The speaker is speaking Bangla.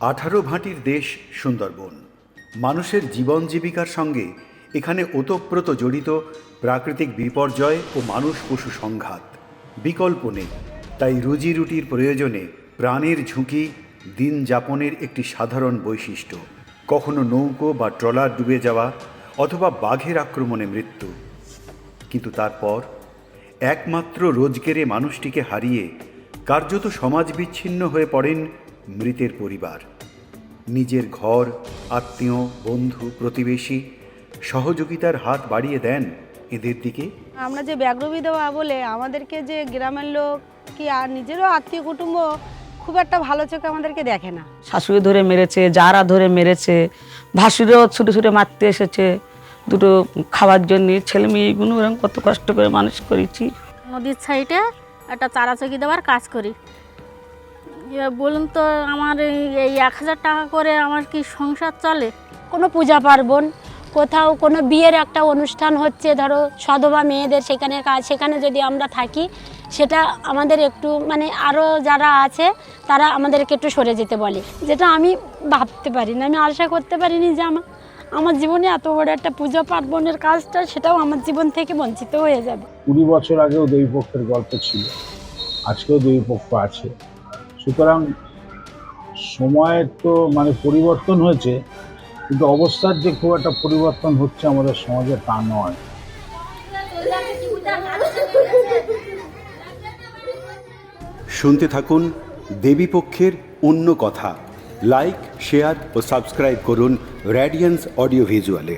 আঠারো ভাঁটির দেশ সুন্দরবন। মানুষের জীবন জীবিকার সঙ্গে এখানে ওতপ্রোত জড়িত প্রাকৃতিক বিপর্যয় ও মানুষ পশু সংঘাত। বিকল্প নেই। তাই রুজি রুটির প্রয়োজনে প্রাণের ঝুঁকি দিন যাপনের একটি সাধারণ বৈশিষ্ট্য। কখনো নৌকো বা ট্রলার ডুবে যাওয়া অথবা বাঘের আক্রমণে মৃত্যু। কিন্তু তারপর একমাত্র রোজগেরে মানুষটিকে হারিয়ে কার্যত সমাজ বিচ্ছিন্ন হয়ে পড়েন মৃতের পরিবার। নিজের ঘর আত্মীয় বন্ধু প্রতিবেশী সহযোগিতার হাত বাড়িয়ে দেন এদের দিকে। আমরা যে ব্যাঘ্র বিধবা বলে আমাদেরকে যে গ্রামের লোক কি আর নিজেরও আত্মীয় কুটুম্ব খুব একটা ভালো চোখে আমাদেরকে দেখে না। শাশুড়ি ধরে মেরেছে যারা ধরে মেরেছে ভাসুরেও ছুটে ছুটে মারতে এসেছে। দুটো খাওয়ার জন্য ছেলে মেয়েগুলো ওরকম কত কষ্ট করে মানুষ করেছি। নদীর সাইডে একটা চারাচকি দেওয়ার কাজ করি। বলুন তো আমার এই- এই এক হাজার টাকা করে আমার কি সংসার চলে? কোনো পূজা পার্বণ কোথাও কোনো বিয়ের একটা অনুষ্ঠান হচ্ছে ধরো সধবা মেয়েদের সেখানে কাজ সেখানে যদি আমরা থাকি সেটা আমাদের একটু মানে আরও যারা আছে তারা আমাদেরকে একটু সরে যেতে বলে। যেটা আমি ভাবতে পারি না আমি আশা করতে পারিনি যে আমার আমার জীবনে এত বড় একটা পূজা পার্বণের কাজটা সেটাও আমার জীবন থেকে বঞ্চিত হয়ে যাবে। কুড়ি বছর আগেও দেবীপক্ষের গল্প ছিল আজকেও দেবীপক্ষ আছে। সুতরাং সময়ের তো মানে পরিবর্তন হয়েছে, কিন্তু অবস্থার যে খুব একটা পরিবর্তন হচ্ছে আমাদের সমাজে তা নয়। শুনতে থাকুন দেবীপক্ষের অন্য কথা। লাইক শেয়ার ও সাবস্ক্রাইব করুন র্যাডিয়েন্স অডিও ভিজুয়ালে